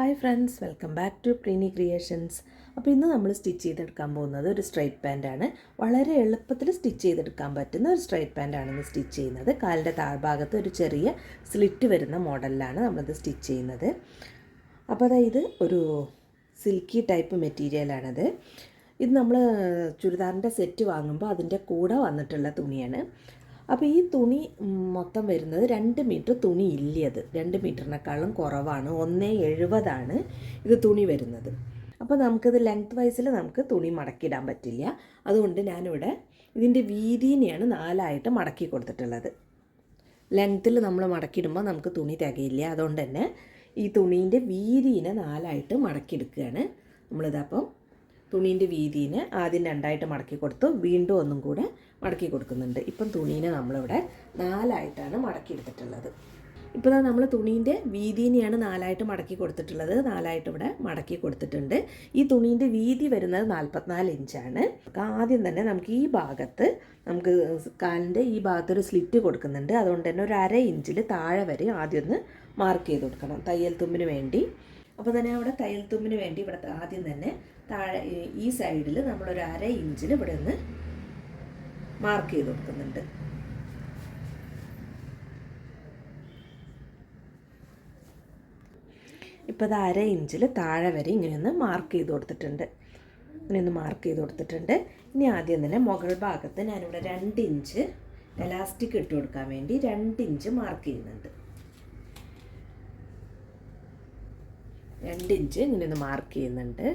Hi friends welcome back to Preeni creations അപ്പോൾ ഇന്ന് നമ്മൾ സ്റ്റിച്ച് ചെയ്തെടുക്കാൻ പോകുന്നത് ഒരു സ്ട്രൈറ്റ് പാന്റാണ് വളരെ എളുപ്പത്തിൽ സ്റ്റിച്ച് ചെയ്തെടുക്കാൻ പറ്റുന്ന ഒരു സ്ട്രൈറ്റ് പാന്റാണ് ഇന്ന് സ്റ്റിച്ച് ചെയ്യുന്നത്. കാലിന്റെ താഴ്ഭാഗത്ത് ഒരു ചെറിയ സ്ലിറ്റ് വരുന്ന മോഡലിലാണ് നമ്മളത് സ്റ്റിച്ച് ചെയ്യുന്നത്. അപ്പോൾ അതായത് ഒരു സിൽക്കി ടൈപ്പ് മെറ്റീരിയലാണത് ഇത് നമ്മൾ ചുരിദാറിന്റെ സെറ്റ് വാങ്ങുമ്പോൾ അതിന്റെ കൂടെ വന്നിട്ടുള്ള തുണിയാണ്. അപ്പോൾ ഈ തുണി മൊത്തം വരുന്നത് രണ്ട് മീറ്റർ തുണി ഇല്ലത് രണ്ട് മീറ്ററിനേക്കാളും കുറവാണ്. ഒന്നേ എഴുപതാണ് ഇത് തുണി വരുന്നത്. അപ്പോൾ നമുക്കിത് ലെങ്ത് വൈസിൽ നമുക്ക് തുണി മടക്കിയിടാൻ പറ്റില്ല. അതുകൊണ്ട് ഞാനിവിടെ ഇതിന്റെ വീതിനെയാണ് നാലായിട്ട് മടക്കി കൊടുത്തിട്ടുള്ളത്. ലെങ്ത്തിൽ നമ്മൾ മടക്കിയിടുമ്പോൾ നമുക്ക് തുണി തികയില്ല. അതുകൊണ്ട് തന്നെ ഈ തുണീന്റെ വീതിനെ നാലായിട്ട് മടക്കിയെടുക്കുകയാണ്. നമ്മളിതപ്പം തുണീന്റെ വീതിന് ആദ്യം രണ്ടായിട്ട് മടക്കി കൊടുത്തു. വീണ്ടും ഒന്നും കൂടെ മടക്കി കൊടുക്കുന്നുണ്ട്. ഇപ്പം തുണീനെ നമ്മളിവിടെ നാലായിട്ടാണ് മടക്കി എടുത്തിട്ടുള്ളത് ഇപ്പോൾ നമ്മൾ തുണീന്റെ വീതിനെയാണ് നാലായിട്ട് മടക്കി കൊടുത്തിട്ടുള്ളത്. നാലായിട്ട് ഇവിടെ മടക്കി കൊടുത്തിട്ടുണ്ട്. ഈ തുണീന്റെ വീതി വരുന്നത് നാൽപ്പത്തിനാല് ഇഞ്ചാണ്. ആദ്യം തന്നെ നമുക്ക് ഈ ഭാഗത്ത് നമുക്ക് കാലിന്റെ ഈ ഭാഗത്തൊരു സ്ലിറ്റ് കൊടുക്കുന്നുണ്ട്. അതുകൊണ്ട് തന്നെ ഒരു അര ഇഞ്ചിൽ താഴെ വരെ ആദ്യം ഒന്ന് മാർക്ക് ചെയ്ത് കൊടുക്കണം. തയ്യൽ തുമ്പിന് വേണ്ടി. അപ്പോൾ തന്നെ അവിടെ തയ്യൽ തുമ്പിന് വേണ്ടി ഇവിടെ ആദ്യം തന്നെ താഴെ ഈ സൈഡിൽ നമ്മളൊരു അര ഇഞ്ചിൽ ഇവിടെ ഒന്ന് മാർക്ക് ചെയ്ത് കൊടുക്കുന്നുണ്ട്. ഇപ്പോൾ അത് അര ഇഞ്ചിൽ താഴെ വരെ ഇങ്ങനെ ഒന്ന് മാർക്ക് ചെയ്ത് കൊടുത്തിട്ടുണ്ട്. ഇങ്ങനെ ഒന്ന് മാർക്ക് ചെയ്ത് കൊടുത്തിട്ടുണ്ട്. ഇനി ആദ്യം തന്നെ മുകൾ ഭാഗത്ത് ഞാനിവിടെ രണ്ട് ഇഞ്ച് എലാസ്റ്റിക് ഇട്ട് കൊടുക്കാൻ വേണ്ടി രണ്ട് ഇഞ്ച് മാർക്ക് ചെയ്യുന്നുണ്ട്. രണ്ട് ഇഞ്ച് ഇങ്ങനെ ഒന്ന് മാർക്ക് ചെയ്യുന്നുണ്ട്.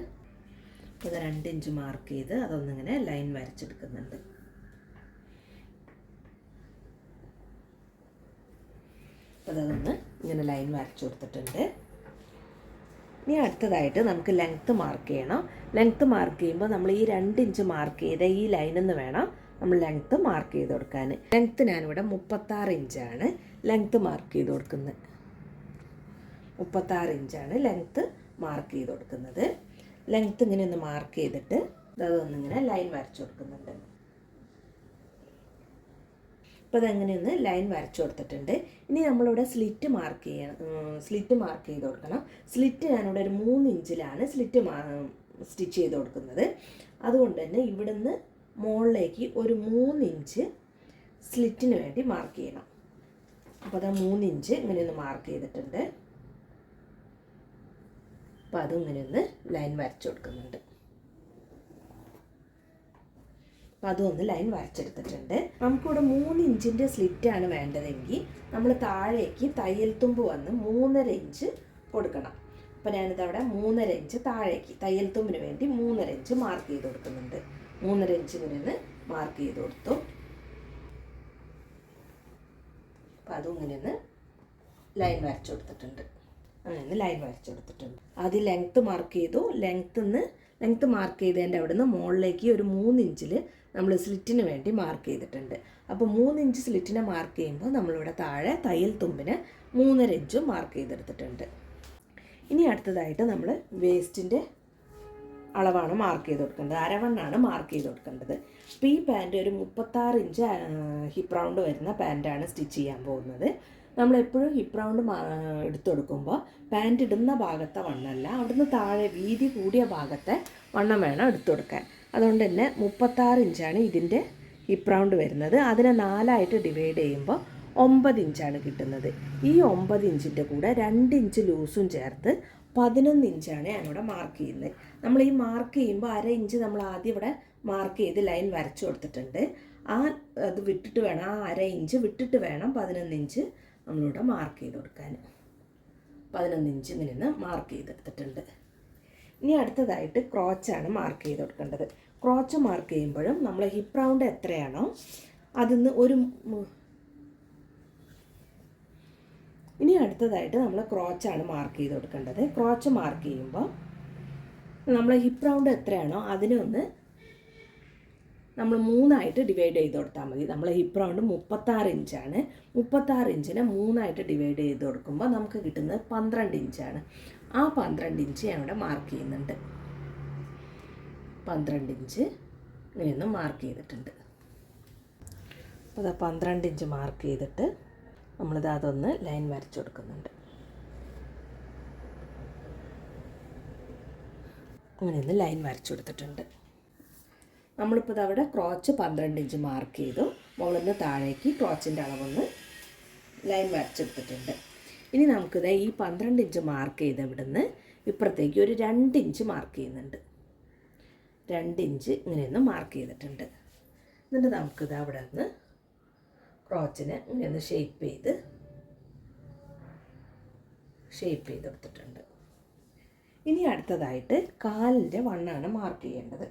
ഇത് രണ്ട് ഇഞ്ച് മാർക്ക് ചെയ്ത് അതൊന്നിങ്ങനെ ലൈൻ വരച്ചെടുക്കുന്നുണ്ട്. അതൊന്ന് ഇങ്ങനെ ലൈൻ വരച്ചു കൊടുത്തിട്ടുണ്ട്. ഇനി അടുത്തതായിട്ട് നമുക്ക് ലെങ്ത്ത് മാർക്ക് ചെയ്യണം. ലെങ്ത്ത് മാർക്ക് ചെയ്യുമ്പോൾ നമ്മൾ ഈ രണ്ട് ഇഞ്ച് മാർക്ക് ചെയ്ത ഈ ലൈനിൽ നിന്ന് വേണം നമ്മൾ ലെങ്ത്ത് മാർക്ക് ചെയ്ത് കൊടുക്കാൻ. ലെങ്ത്ത് ഞാനിവിടെ മുപ്പത്താറ് ഇഞ്ചാണ് ലെങ്ത്ത് മാർക്ക് ചെയ്ത് കൊടുക്കുന്നത്. മുപ്പത്താറ് ഇഞ്ചാണ് ലെങ്ത്ത് മാർക്ക് ചെയ്ത് കൊടുക്കുന്നത്. ലെങ്ത്ത് ഇങ്ങനെ ഒന്ന് മാർക്ക് ചെയ്തിട്ട് അതൊന്നിങ്ങനെ ലൈൻ വരച്ചു കൊടുക്കുന്നുണ്ട്. അപ്പോൾ അതങ്ങനെയൊന്ന് ലൈൻ വരച്ചു കൊടുത്തിട്ടുണ്ട്. ഇനി നമ്മളിവിടെ സ്ലിറ്റ് മാർക്ക് ചെയ്യണം. സ്ലിറ്റ് മാർക്ക് ചെയ്ത് കൊടുക്കണം. സ്ലിറ്റ് ഞാനിവിടെ ഒരു മൂന്ന് ഇഞ്ചിലാണ് സ്ലിറ്റ് സ്റ്റിച്ച് ചെയ്ത് കൊടുക്കുന്നത്. അതുകൊണ്ട് തന്നെ ഇവിടുന്ന് മുകളിലേക്ക് ഒരു മൂന്ന് ഇഞ്ച് സ്ലിറ്റിന് വേണ്ടി മാർക്ക് ചെയ്യണം. അപ്പോൾ അത് മൂന്ന് ഇഞ്ച് ഇങ്ങനെയൊന്ന് മാർക്ക് ചെയ്തിട്ടുണ്ട്. അപ്പോൾ അതും ഒന്ന് ലൈൻ വരച്ചു കൊടുക്കുന്നുണ്ട്. അപ്പോൾ അതും ഒന്ന് ലൈൻ വരച്ചെടുത്തിട്ടുണ്ട്. നമുക്കിവിടെ മൂന്ന് ഇഞ്ചിന്റെ സ്ലിറ്റാണ് വേണ്ടതെങ്കിൽ നമ്മൾ താഴേക്ക് തയ്യൽ തുമ്പ് വന്ന് മൂന്നര ഇഞ്ച് കൊടുക്കണം. അപ്പോൾ ഞാനിത് അവിടെ മൂന്നര ഇഞ്ച് താഴേക്ക് തയ്യൽ തുമ്പിന് വേണ്ടി മൂന്നര ഇഞ്ച് മാർക്ക് ചെയ്ത് കൊടുക്കുന്നുണ്ട്. മൂന്നര ഇഞ്ച് ഇങ്ങനെ മാർക്ക് ചെയ്ത് കൊടുത്തു. അപ്പോൾ അതും ഇങ്ങനെ ലൈൻ വരച്ചു കൊടുത്തിട്ടുണ്ട്. അങ്ങനെ ലൈൻ വരച്ചു കൊടുത്തിട്ടുണ്ട്. ആദ്യം ലെങ്ത്ത് മാർക്ക് ചെയ്തു. ലെങ്ത്ത് നിന്ന് ലെങ്ത്ത് മാർക്ക് ചെയ്തതിന്റെ അവിടെ നിന്ന് മുകളിലേക്ക് ഒരു മൂന്ന് ഇഞ്ചിൽ നമ്മൾ സ്ലിറ്റിന് വേണ്ടി മാർക്ക് ചെയ്തിട്ടുണ്ട്. അപ്പോൾ മൂന്ന് ഇഞ്ച് സ്ലിറ്റിനെ മാർക്ക് ചെയ്യുമ്പോൾ നമ്മളിവിടെ താഴെ തയ്യൽ തുമ്പിന് മൂന്നര ഇഞ്ചും മാർക്ക് ചെയ്തെടുത്തിട്ടുണ്ട്. ഇനി അടുത്തതായിട്ട് നമ്മൾ വേസ്റ്റിന്റെ അളവാണ് മാർക്ക് ചെയ്ത് കൊടുക്കേണ്ടത്. അരവണ്ണാണ് മാർക്ക് ചെയ്ത് കൊടുക്കേണ്ടത്. അപ്പോൾ ഈ പാന്റ് ഒരു മുപ്പത്താറ് ഇഞ്ച് ഹിപ്പ് റൗണ്ട് വരുന്ന പാന്റാണ് സ്റ്റിച്ച് ചെയ്യാൻ പോകുന്നത്. നമ്മളെപ്പോഴും ഹിപ്പ് റൗണ്ട് എടുത്തു കൊടുക്കുമ്പോൾ പാന്റ് ഇടുന്ന ഭാഗത്തെ വണ്ണമല്ല അവിടുന്ന് താഴെ വീതി കൂടിയ ഭാഗത്തെ വണ്ണം വേണം എടുത്തു കൊടുക്കാൻ. അതുകൊണ്ട് തന്നെ മുപ്പത്താറ് ഇഞ്ചാണ് ഇതിന്റെ ഹിപ്പ് റൗണ്ട് വരുന്നത്. അതിനെ നാലായിട്ട് ഡിവൈഡ് ചെയ്യുമ്പോൾ ഒമ്പത് ഇഞ്ചാണ് കിട്ടുന്നത്. ഈ ഒമ്പത് ഇഞ്ചിന്റെ കൂടെ രണ്ട് ഇഞ്ച് ലൂസും ചേർത്ത് പതിനൊന്ന് ഇഞ്ചാണ് ഞാനിവിടെ മാർക്ക് ചെയ്യുന്നത്. നമ്മൾ ഈ മാർക്ക് ചെയ്യുമ്പോൾ അര ഇഞ്ച് നമ്മൾ ആദ്യം ഇവിടെ മാർക്ക് ചെയ്ത് ലൈൻ വരച്ചു കൊടുത്തിട്ടുണ്ട്. ആ അത് വിട്ടിട്ട് വേണം ആ അര ഇഞ്ച് വിട്ടിട്ട് വേണം പതിനൊന്ന് ഇഞ്ച് നമ്മളിവിടെ മാർക്ക് ചെയ്ത് കൊടുക്കാൻ. പതിനൊന്ന് ഇഞ്ച് ഇങ്ങനെ മാർക്ക് ചെയ്തെടുത്തിട്ടുണ്ട്. ഇനി അടുത്തതായിട്ട് ക്രോച്ചാണ് മാർക്ക് ചെയ്ത് കൊടുക്കേണ്ടത്. ക്രോച്ച് മാർക്ക് ചെയ്യുമ്പോഴും നമ്മൾ ഹിപ്പ് റൗണ്ട് എത്രയാണോ അതിന്ന് ഒരു ഇനി അടുത്തതായിട്ട് നമ്മൾ ക്രോച്ചാണ് മാർക്ക് ചെയ്ത് കൊടുക്കേണ്ടത്. ക്രോച്ച് മാർക്ക് ചെയ്യുമ്പോൾ നമ്മൾ ഹിപ്പ് റൗണ്ട് എത്രയാണോ അതിനെ ഒന്ന് നമ്മൾ മൂന്നായിട്ട് ഡിവൈഡ് ചെയ്ത് കൊടുത്താൽ മതി. നമ്മൾ ഹിപ്പ് റൗണ്ട് മുപ്പത്താറ് ഇഞ്ചാണ് മുപ്പത്താറ് ഇഞ്ചിനെ മൂന്നായിട്ട് ഡിവൈഡ് ചെയ്ത് കൊടുക്കുമ്പോൾ നമുക്ക് കിട്ടുന്നത് പന്ത്രണ്ട് ഇഞ്ചാണ് ആ പന്ത്രണ്ട് ഇഞ്ച് ഞാൻ ഇവിടെ മാർക്ക് ചെയ്യുന്നുണ്ട്. പന്ത്രണ്ട് ഇഞ്ച് ഇങ്ങനെയൊന്ന് മാർക്ക് ചെയ്തിട്ടുണ്ട്. അപ്പോൾ അത് പന്ത്രണ്ട് ഇഞ്ച് മാർക്ക് ചെയ്തിട്ട് നമ്മളിത് അതൊന്ന് ലൈൻ വരച്ചു കൊടുക്കുന്നുണ്ട്. അങ്ങനെ ഒന്ന് ലൈൻ വരച്ചു കൊടുത്തിട്ടുണ്ട്. നമ്മളിപ്പോൾ അവിടെ ക്രോച്ച് പന്ത്രണ്ട് ഇഞ്ച് മാർക്ക് ചെയ്തു. മുകളിൽ നിന്ന് താഴേക്ക് ക്രോച്ചിന്റെ അളവൊന്ന് ലൈൻ വരച്ചെടുത്തിട്ടുണ്ട്. ഇനി നമുക്കിത് ഈ പന്ത്രണ്ട് ഇഞ്ച് മാർക്ക് ചെയ്ത് ഇവിടുന്ന് ഇപ്പുറത്തേക്ക് ഒരു രണ്ട് ഇഞ്ച് മാർക്ക് ചെയ്യുന്നുണ്ട്. രണ്ട് ഇഞ്ച് ഇങ്ങനെയൊന്ന് മാർക്ക് ചെയ്തിട്ടുണ്ട്. എന്നിട്ട് നമുക്കിത് അവിടെ നിന്ന് ക്രോച്ചിനെ ഇങ്ങനെയൊന്ന് ഷേപ്പ് ചെയ്ത് ഷേപ്പ് ചെയ്ത് കൊടുത്തിട്ടുണ്ട് ഇനി അടുത്തതായിട്ട് കാലിന്റെ വണ്ണാണ് മാർക്ക് ചെയ്യേണ്ടത്.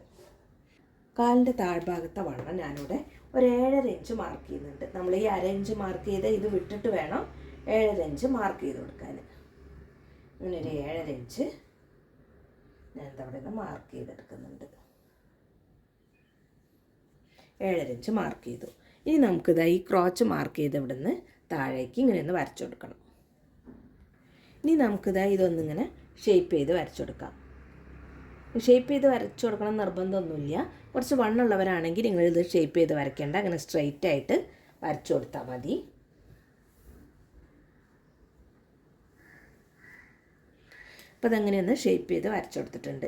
കാലിന്റെ താഴ്ഭാഗത്തെ വണ്ണം ഞാനിവിടെ ഒരു ഏഴര ഇഞ്ച് മാർക്ക് ചെയ്യുന്നുണ്ട്. നമ്മൾ ഈ അര ഇഞ്ച് മാർക്ക് ചെയ്ത് ഇത് വിട്ടിട്ട് വേണം ഏഴര ഇഞ്ച് മാർക്ക് ചെയ്ത് കൊടുക്കാൻ. അങ്ങനെ ഒരു ഏഴര ഇഞ്ച് ഞാൻ അവിടെ നിന്ന് മാർക്ക് ചെയ്തെടുക്കുന്നുണ്ട്. ഏഴര ഇഞ്ച് മാർക്ക് ചെയ്തു. ഇനി നമുക്കിത് ഈ ക്രോച്ച് മാർക്ക് ചെയ്ത് ഇവിടെ നിന്ന് താഴേക്ക് ഇങ്ങനെ ഒന്ന് വരച്ചു കൊടുക്കണം. ഇനി നമുക്കിത് ഇതൊന്നിങ്ങനെ ഷേപ്പ് ചെയ്ത് വരച്ചു കൊടുക്കാം. ഷേപ്പ് ചെയ്ത് വരച്ചു കൊടുക്കണം നിർബന്ധമൊന്നുമില്ല. കുറച്ച് വണ്ണുള്ളവരാണെങ്കിൽ നിങ്ങളിത് ഷേപ്പ് ചെയ്ത് വരയ്ക്കേണ്ട. അങ്ങനെ സ്ട്രെയിറ്റ് ആയിട്ട് വരച്ചു കൊടുത്താൽ മതി. അപ്പോൾ അതങ്ങനെയൊന്ന് ഷേപ്പ് ചെയ്ത് വരച്ചു കൊടുത്തിട്ടുണ്ട്.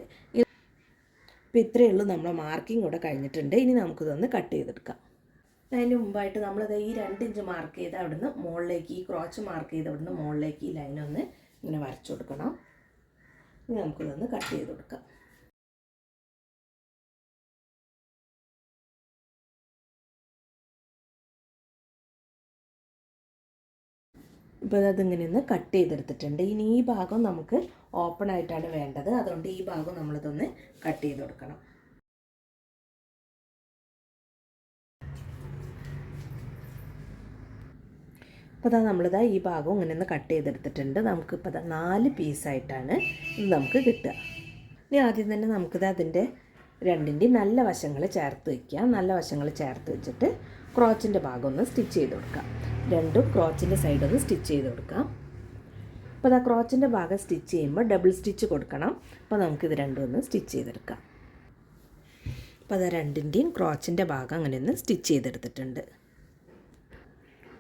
ഇപ്പം ഇത്രയേ ഉള്ളൂ. നമ്മൾ മാർക്കിംഗ് കൂടെ കഴിഞ്ഞിട്ടുണ്ട്. ഇനി നമുക്കിതൊന്ന് കട്ട് ചെയ്തെടുക്കാം. അതിന് മുമ്പായിട്ട് നമ്മളത് ഈ രണ്ട് ഇഞ്ച് മാർക്ക് ചെയ്ത് അവിടുന്ന് മുകളിലേക്ക് ഈ ക്രോച്ച് മാർക്ക് ചെയ്ത് അവിടുന്ന് മുകളിലേക്ക് ഈ ലൈനൊന്ന് ഇങ്ങനെ വരച്ചു കൊടുക്കണം. ഇനി നമുക്കിതൊന്ന് കട്ട് ചെയ്ത് കൊടുക്കാം ഇപ്പോൾ അതിങ്ങനെ ഒന്ന് കട്ട് ചെയ്തെടുത്തിട്ടുണ്ട്. ഇനി ഈ ഭാഗം നമുക്ക് ഓപ്പൺ ആയിട്ടാണ് വേണ്ടത്. അതുകൊണ്ട് ഈ ഭാഗം നമ്മളിതൊന്ന് കട്ട് ചെയ്ത് കൊടുക്കണം. അപ്പോൾ അതാ നമ്മളിതാ ഈ ഭാഗം ഇങ്ങനെ ഒന്ന് കട്ട് ചെയ്തെടുത്തിട്ടുണ്ട്. നമുക്കിപ്പോൾ ഇതാ നാല് പീസായിട്ടാണ് ഇത് നമുക്ക് കിട്ടുക. ഇനി ആദ്യം തന്നെ നമുക്കിത് അതിന്റെ രണ്ടിന്റെയും നല്ല വശങ്ങൾ ചേർത്ത് വയ്ക്കുക നല്ല വശങ്ങൾ ചേർത്ത് വെച്ചിട്ട് ക്രോച്ചിന്റെ ഭാഗം ഒന്ന് സ്റ്റിച്ച് ചെയ്ത് കൊടുക്കാം. രണ്ടും ക്രോച്ചിന്റെ സൈഡ് ഒന്ന് സ്റ്റിച്ച് ചെയ്ത് കൊടുക്കാം. അപ്പോൾ അതാ ക്രോച്ചിന്റെ ഭാഗം സ്റ്റിച്ച് ചെയ്യുമ്പോൾ ഡബിൾ സ്റ്റിച്ച് കൊടുക്കണം. അപ്പോൾ നമുക്കിത് രണ്ടും ഒന്ന് സ്റ്റിച്ച് ചെയ്തെടുക്കാം. അപ്പോൾ അതാ രണ്ടിന്റെയും ക്രോച്ചിന്റെ ഭാഗം അങ്ങനെ ഒന്ന് സ്റ്റിച്ച് ചെയ്തെടുത്തിട്ടുണ്ട്.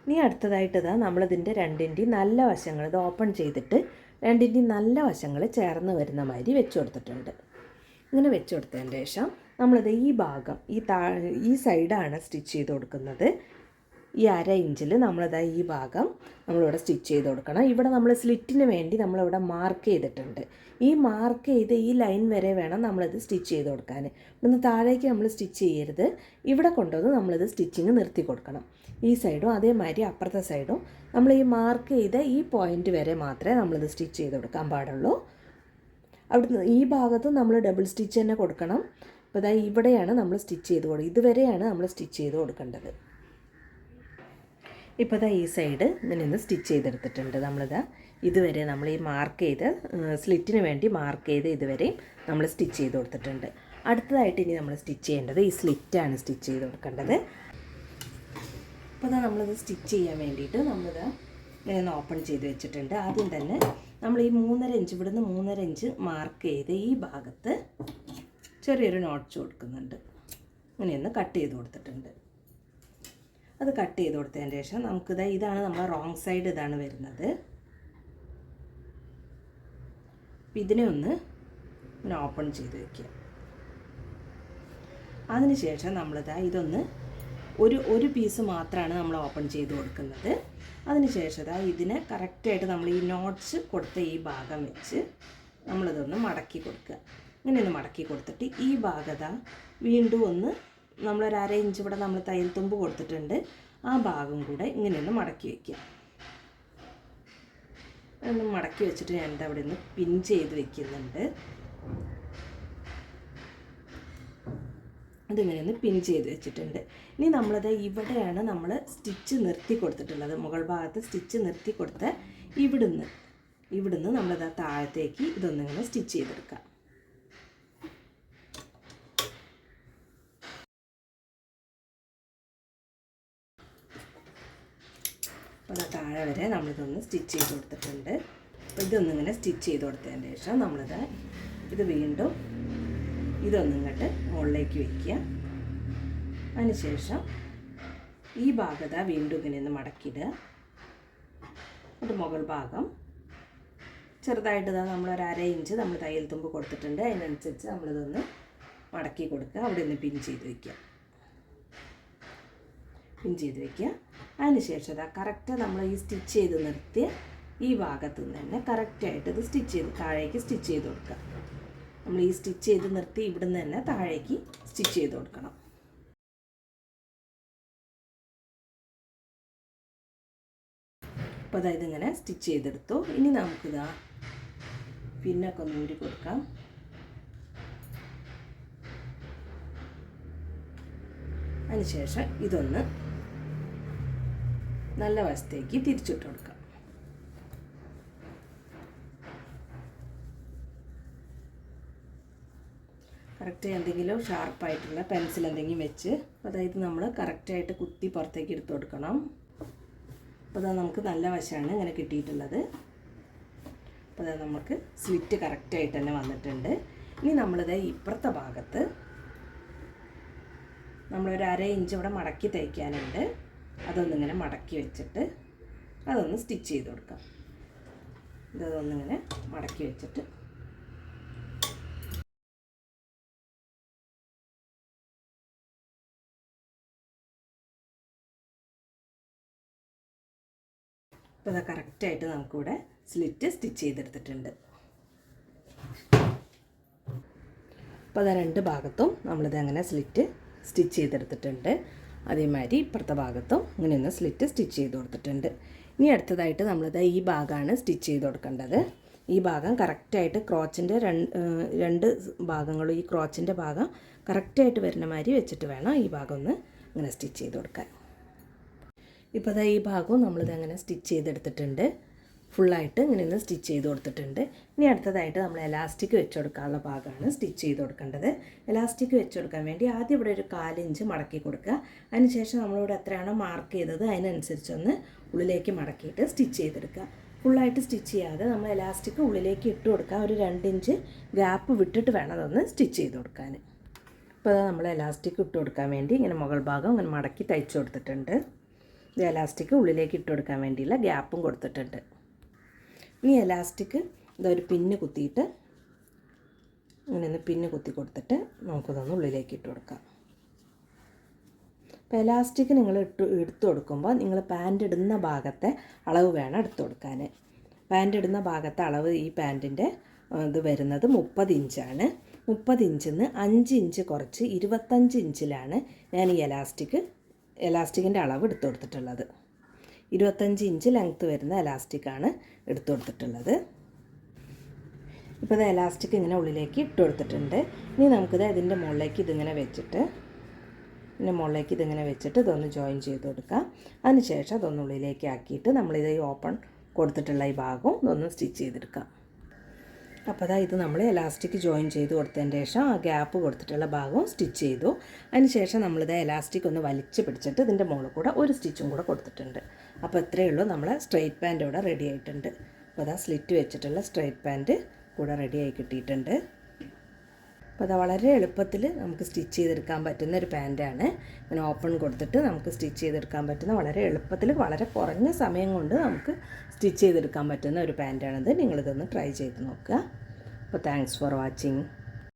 ഇനി അടുത്തതായിട്ട് ഇതാ നമ്മളിതിന്റെ രണ്ടിന്റെയും നല്ല വശങ്ങൾ ഇത് ഓപ്പൺ ചെയ്തിട്ട് രണ്ടിന്റെയും നല്ല വശങ്ങൾ ചേർന്ന് വരുന്ന മാതിരി വെച്ച് കൊടുത്തിട്ടുണ്ട്. ഇങ്ങനെ വെച്ച് കൊടുത്തതിന് ശേഷം നമ്മളിത് ഈ ഭാഗം ഈ താ ഈ സൈഡാണ് സ്റ്റിച്ച് ചെയ്ത് കൊടുക്കുന്നത്. ഈ അര ഇഞ്ചിൽ നമ്മളിതാ ഈ ഭാഗം നമ്മളിവിടെ സ്റ്റിച്ച് ചെയ്ത് കൊടുക്കണം. ഇവിടെ നമ്മൾ സ്ലിറ്റിന് വേണ്ടി നമ്മളിവിടെ മാർക്ക് ചെയ്തിട്ടുണ്ട്. ഈ മാർക്ക് ചെയ്ത് ഈ ലൈൻ വരെ വേണം നമ്മളിത് സ്റ്റിച്ച് ചെയ്ത് കൊടുക്കാൻ ഇവിടുന്ന് താഴേക്ക് നമ്മൾ സ്റ്റിച്ച് ചെയ്യരുത്. ഇവിടെ കൊണ്ടുവന്ന് നമ്മളിത് സ്റ്റിച്ചിങ് നിർത്തി കൊടുക്കണം. ഈ സൈഡും അതേമാതിരി അപ്പുറത്തെ സൈഡും നമ്മൾ ഈ മാർക്ക് ചെയ്ത ഈ പോയിന്റ് വരെ മാത്രമേ നമ്മളിത് സ്റ്റിച്ച് ചെയ്ത് കൊടുക്കാൻ പാടുള്ളൂ. അവിടുന്ന് ഈ ഭാഗത്തും നമ്മൾ ഡബിൾ സ്റ്റിച്ച് തന്നെ കൊടുക്കണം. അപ്പോൾ ഇതാ ഇവിടെയാണ് നമ്മൾ സ്റ്റിച്ച് ചെയ്ത് കൊടുക്കുക ഇതുവരെയാണ് നമ്മൾ സ്റ്റിച്ച് ചെയ്ത് കൊടുക്കേണ്ടത്. ഇപ്പോൾ ഇതാ ഈ സൈഡ് ഇങ്ങനെ ഒന്ന് സ്റ്റിച്ച് ചെയ്തെടുത്തിട്ടുണ്ട്. നമ്മളിതാ ഇതുവരെ നമ്മൾ ഈ മാർക്ക് ചെയ്ത് സ്ലിറ്റിന് വേണ്ടി മാർക്ക് ചെയ്ത് ഇതുവരെയും നമ്മൾ സ്റ്റിച്ച് ചെയ്ത് കൊടുത്തിട്ടുണ്ട്. അടുത്തതായിട്ട് ഇനി നമ്മൾ സ്റ്റിച്ച് ചെയ്യേണ്ടത് ഈ സ്ലിറ്റാണ് സ്റ്റിച്ച് ചെയ്ത് കൊടുക്കേണ്ടത്. അപ്പോൾ ഇതാ നമ്മളിത് സ്റ്റിച്ച് ചെയ്യാൻ വേണ്ടിയിട്ട് നമ്മളിത് ഇങ്ങനെ ഒന്ന് ഓപ്പൺ ചെയ്ത് വെച്ചിട്ടുണ്ട്. ആദ്യം തന്നെ നമ്മൾ ഈ മൂന്നര ഇഞ്ച് ഇവിടുന്ന് മൂന്നര ഇഞ്ച് മാർക്ക് ചെയ്ത് ഈ ഭാഗത്ത് ചെറിയൊരു നോട്ട്സ് കൊടുക്കുന്നുണ്ട്. ഇങ്ങനെയൊന്ന് കട്ട് ചെയ്ത് കൊടുത്തിട്ടുണ്ട്. അത് കട്ട് ചെയ്ത് കൊടുത്തതിന് ശേഷം ഇതാ ഇതാണ് നമ്മളെ റോങ് സൈഡ് ഇതാണ് വരുന്നത്. ഇതിനെ ഒന്ന് ഇങ്ങനെ ഓപ്പൺ ചെയ്ത് വയ്ക്കുക അതിനുശേഷം നമ്മളിതാ ഇതൊന്ന് ഒരു ഒരു പീസ് മാത്രമാണ് നമ്മൾ ഓപ്പൺ ചെയ്ത് കൊടുക്കുന്നത്. അതിനുശേഷം ഇതാ ഇതിന് കറക്റ്റായിട്ട് നമ്മൾ ഈ നോട്ട്സ് കൊടുത്ത ഈ ഭാഗം വെച്ച് നമ്മളിതൊന്ന് മടക്കി കൊടുക്കുക. ഇങ്ങനെ ഒന്ന് മടക്കി കൊടുത്തിട്ട് ഈ ഭാഗത വീണ്ടും ഒന്ന് നമ്മളൊരു അര ഇഞ്ച് ഇവിടെ നമ്മൾ തയ്യൽ തുമ്പ് കൊടുത്തിട്ടുണ്ട്. ആ ഭാഗം കൂടെ ഇങ്ങനെ ഒന്ന് മടക്കി വയ്ക്കുക ഒന്ന് മടക്കി വെച്ചിട്ട് ഞാൻ എന്താ അവിടെ നിന്ന് പിൻ ചെയ്ത് വെക്കുന്നുണ്ട്. അതിങ്ങനെ ഒന്ന് പിൻ ചെയ്ത് വെച്ചിട്ടുണ്ട്. ഇനി നമ്മളത് ഇവിടെയാണ് നമ്മൾ സ്റ്റിച്ച് നിർത്തി കൊടുത്തിട്ടുള്ളത്. മുകൾ ഭാഗത്ത് സ്റ്റിച്ച് നിർത്തി കൊടുത്ത് ഇവിടുന്ന് ഇവിടുന്ന് നമ്മളത് താഴത്തേക്ക് ഇതൊന്നിങ്ങനെ സ്റ്റിച്ച് ചെയ്തെടുക്കാം അത് താഴെ വരെ നമ്മളിതൊന്ന് സ്റ്റിച്ച് ചെയ്ത് കൊടുത്തിട്ടുണ്ട്. അപ്പോൾ ഇതൊന്നിങ്ങനെ സ്റ്റിച്ച് ചെയ്ത് കൊടുത്തതിന് ശേഷം നമ്മളിത് ഇത് വീണ്ടും ഇതൊന്നിങ്ങോട്ട് മുകളിലേക്ക് വയ്ക്കുക അതിനുശേഷം ഈ ഭാഗത വീണ്ടും ഇങ്ങനെ ഒന്ന് മടക്കിയിടുക. അത് മുകൾ ഭാഗം. ചെറുതായിട്ട് നമ്മളൊരു അര ഇഞ്ച് നമ്മൾ തയ്യൽ തുമ്പ് കൊടുത്തിട്ടുണ്ട്. അതിനനുസരിച്ച് നമ്മളിതൊന്ന് മടക്കി കൊടുക്കുക. അവിടെ ഒന്ന് പിൻ ചെയ്ത് വയ്ക്കുക പിൻ ചെയ്ത് വയ്ക്കുക അതിന് ശേഷം ഇതാ കറക്റ്റ് നമ്മൾ ഈ സ്റ്റിച്ച് ചെയ്ത് നിർത്തി ഈ ഭാഗത്തു നിന്ന് തന്നെ കറക്റ്റായിട്ട് ഇത് സ്റ്റിച്ച് ചെയ്ത് താഴേക്ക് സ്റ്റിച്ച് ചെയ്ത് കൊടുക്കുക. നമ്മൾ ഈ സ്റ്റിച്ച് ചെയ്ത് നിർത്തി ഇവിടെ നിന്ന് തന്നെ താഴേക്ക് സ്റ്റിച്ച് ചെയ്ത് കൊടുക്കണം. അപ്പോൾ അതായത് ഇങ്ങനെ സ്റ്റിച്ച് ചെയ്തെടുത്തു. ഇനി നമുക്കിതാ പിന്നൊക്കെ ഒന്ന് ഊരി കൊടുക്കാം. അതിനുശേഷം ഇതൊന്ന് നല്ല വശത്തേക്ക് തിരിച്ചിട്ട് കൊടുക്കുക കറക്റ്റ് എന്തെങ്കിലും ഷാർപ്പായിട്ടുള്ള പെൻസിൽ എന്തെങ്കിലും വെച്ച് അതായത് നമ്മൾ കറക്റ്റായിട്ട് കുത്തി പുറത്തേക്ക് എടുത്തു കൊടുക്കണം. അപ്പോൾ അതാ നമുക്ക് നല്ല വശമാണ് ഇങ്ങനെ കിട്ടിയിട്ടുള്ളത്. അപ്പോൾ അതാ നമുക്ക് സ്ലിറ്റ് കറക്റ്റായിട്ട് തന്നെ വന്നിട്ടുണ്ട്. ഇനി നമ്മളിത് ഇപ്പുറത്തെ ഭാഗത്ത് നമ്മളൊരു അര ഇഞ്ച് ഇവിടെ മടക്കി തയ്ക്കാനുണ്ട് അതൊന്നിങ്ങനെ മടക്കി വെച്ചിട്ട് അതൊന്ന് സ്റ്റിച്ച് ചെയ്ത് കൊടുക്കാം. ഇതൊന്നിങ്ങനെ മടക്കി വെച്ചിട്ട് അപ്പോൾ അത് കറക്റ്റായിട്ട് നമുക്കിവിടെ സ്ലിറ്റ് സ്റ്റിച്ച് ചെയ്തെടുത്തിട്ടുണ്ട്. അപ്പോൾ അത് രണ്ട് ഭാഗത്തും നമ്മളിത് അങ്ങനെ സ്ലിറ്റ് സ്റ്റിച്ച് ചെയ്തെടുത്തിട്ടുണ്ട്. അതേമാതിരി ഇപ്പുറത്തെ ഭാഗത്തും ഇങ്ങനെ ഒന്ന് സ്ലിറ്റ് സ്റ്റിച്ച് ചെയ്ത് കൊടുത്തിട്ടുണ്ട്. ഇനി അടുത്തതായിട്ട് നമ്മളിത് ഈ ഭാഗമാണ് സ്റ്റിച്ച് ചെയ്ത് കൊടുക്കേണ്ടത്. ഈ ഭാഗം കറക്റ്റായിട്ട് ക്രോച്ചിന്റെ രണ്ട് രണ്ട് ഭാഗങ്ങളും ഈ ക്രോച്ചിന്റെ ഭാഗം കറക്റ്റായിട്ട് വരുന്ന മാതിരി വെച്ചിട്ട് വേണം ഈ ഭാഗം ഒന്ന് ഇങ്ങനെ സ്റ്റിച്ച് ചെയ്ത് കൊടുക്കാൻ. ഇപ്പോൾ ഈ ഭാഗവും നമ്മളിത് അങ്ങനെ സ്റ്റിച്ച് ചെയ്തെടുത്തിട്ടുണ്ട്. ഫുള്ളായിട്ട് ഇങ്ങനെ ഒന്ന് സ്റ്റിച്ച് ചെയ്ത് കൊടുത്തിട്ടുണ്ട്. ഇനി അടുത്തതായിട്ട് നമ്മൾ എലാസ്റ്റിക് വെച്ച് കൊടുക്കാനുള്ള ഭാഗമാണ് സ്റ്റിച്ച് ചെയ്ത് കൊടുക്കേണ്ടത്. എലാസ്റ്റിക് വെച്ച് കൊടുക്കാൻ വേണ്ടി ആദ്യം ഇവിടെ ഒരു കാലിഞ്ച് മടക്കി കൊടുക്കുക. അതിനുശേഷം നമ്മളിവിടെ എത്രയാണോ മാർക്ക് ചെയ്തത് അതിനനുസരിച്ചൊന്ന് ഉള്ളിലേക്ക് മടക്കിയിട്ട് സ്റ്റിച്ച് ചെയ്തെടുക്കുക. ഫുള്ളായിട്ട് സ്റ്റിച്ച് ചെയ്യാതെ നമ്മൾ എലാസ്റ്റിക് ഉള്ളിലേക്ക് ഇട്ട് കൊടുക്കുക. ഒരു രണ്ടിഞ്ച് ഗ്യാപ്പ് വിട്ടിട്ട് വേണം അതൊന്ന് സ്റ്റിച്ച് ചെയ്ത് കൊടുക്കാൻ. ഇപ്പോൾ നമ്മൾ എലാസ്റ്റിക് ഇട്ട് കൊടുക്കാൻ വേണ്ടി ഇങ്ങനെ മുകൾ ഭാഗം ഇങ്ങനെ മടക്കി തയ്ച്ചു കൊടുത്തിട്ടുണ്ട്. ഇത് എലാസ്റ്റിക് ഉള്ളിലേക്ക് ഇട്ട് കൊടുക്കാൻ വേണ്ടിയുള്ള ഗ്യാപ്പും കൊടുത്തിട്ടുണ്ട്. ഇനി എലാസ്റ്റിക് ഒരു പിന്ന് കുത്തിയിട്ട് ഇങ്ങനെ ഒന്ന് പിന്ന് കുത്തി കൊടുത്തിട്ട് നമുക്കിതൊന്ന് ഉള്ളിലേക്ക് ഇട്ട് കൊടുക്കാം. അപ്പോൾ എലാസ്റ്റിക് നിങ്ങൾ ഇട്ട് എടുത്തു കൊടുക്കുമ്പോൾ നിങ്ങൾ പാന്റ് ഇടുന്ന ഭാഗത്തെ അളവ് വേണം എടുത്തു കൊടുക്കാൻ. പാന്റ് ഇടുന്ന ഭാഗത്തെ അളവ് ഈ പാന്റിന്റെ ഇത് വരുന്നത് മുപ്പത് ഇഞ്ചാണ് മുപ്പത് ഇഞ്ചിൽ നിന്ന് അഞ്ച് ഇഞ്ച് കുറച്ച് ഇരുപത്തഞ്ച് ഇഞ്ചിലാണ് ഞാൻ ഈ എലാസ്റ്റിക് എലാസ്റ്റിക്കിന്റെ അളവ് എടുത്തു കൊടുത്തിട്ടുള്ളത്. ഇരുപത്തഞ്ച് ഇഞ്ച് ലെങ്ത്ത് വരുന്ന എലാസ്റ്റിക്കാണ് എടുത്തു കൊടുത്തിട്ടുള്ളത്. ഇപ്പോൾ ഇത് എലാസ്റ്റിക് ഇങ്ങനെ ഉള്ളിലേക്ക് ഇട്ട് കൊടുത്തിട്ടുണ്ട്. ഇനി നമുക്കിത് ഇതിന്റെ മുകളിലേക്ക് ഇതിങ്ങനെ വെച്ചിട്ട് ഇതിന്റെ മുകളിലേക്ക് ഇതിങ്ങനെ വെച്ചിട്ട് ഇതൊന്ന് ജോയിൻ ചെയ്ത് കൊടുക്കാം. അതിനുശേഷം അതൊന്ന് ഉള്ളിലേക്ക് ആക്കിയിട്ട് നമ്മളിത് ഈ ഓപ്പൺ കൊടുത്തിട്ടുള്ള ഈ ഭാഗവും ഇതൊന്ന് സ്റ്റിച്ച് ചെയ്തെടുക്കാം. അപ്പോൾ അതാ ഇത് നമ്മൾ എലാസ്റ്റിക് ജോയിൻ ചെയ്ത് കൊടുത്തതിന് ശേഷം ആ ഗ്യാപ്പ് കൊടുത്തിട്ടുള്ള ഭാഗവും സ്റ്റിച്ച് ചെയ്തു. അതിന് ശേഷം നമ്മളിത് എലാസ്റ്റിക് ഒന്ന് വലിച്ചു പിടിച്ചിട്ട് ഇതിന്റെ മുകളിൽ കൂടെ ഒരു സ്റ്റിച്ചും കൂടെ കൊടുത്തിട്ടുണ്ട്. അപ്പോൾ ഇത്രയേ ഉള്ളൂ നമ്മൾ സ്ട്രെയിറ്റ് പാന്റ് ഇവിടെ റെഡി ആയിട്ടുണ്ട്. അപ്പോൾ അതാ സ്ലിറ്റ് വെച്ചിട്ടുള്ള സ്ട്രെയിറ്റ് പാന്റ് കൂടെ റെഡി ആയി കിട്ടിയിട്ടുണ്ട്. അപ്പോൾ അത് വളരെ എളുപ്പത്തിൽ നമുക്ക് സ്റ്റിച്ച് ചെയ്തെടുക്കാൻ പറ്റുന്ന ഒരു പാന്റാണ്. ഇങ്ങനെ ഓപ്പൺ കൊടുത്തിട്ട് നമുക്ക് സ്റ്റിച്ച് ചെയ്തെടുക്കാൻ പറ്റുന്ന വളരെ എളുപ്പത്തിൽ വളരെ കുറഞ്ഞ സമയം കൊണ്ട് നമുക്ക് സ്റ്റിച്ച് ചെയ്തെടുക്കാൻ പറ്റുന്ന ഒരു പാന്റാണിത്. നിങ്ങളിതൊന്ന് ട്രൈ ചെയ്ത് നോക്കുക. അപ്പോൾ താങ്ക്സ് ഫോർ വാച്ചിങ്.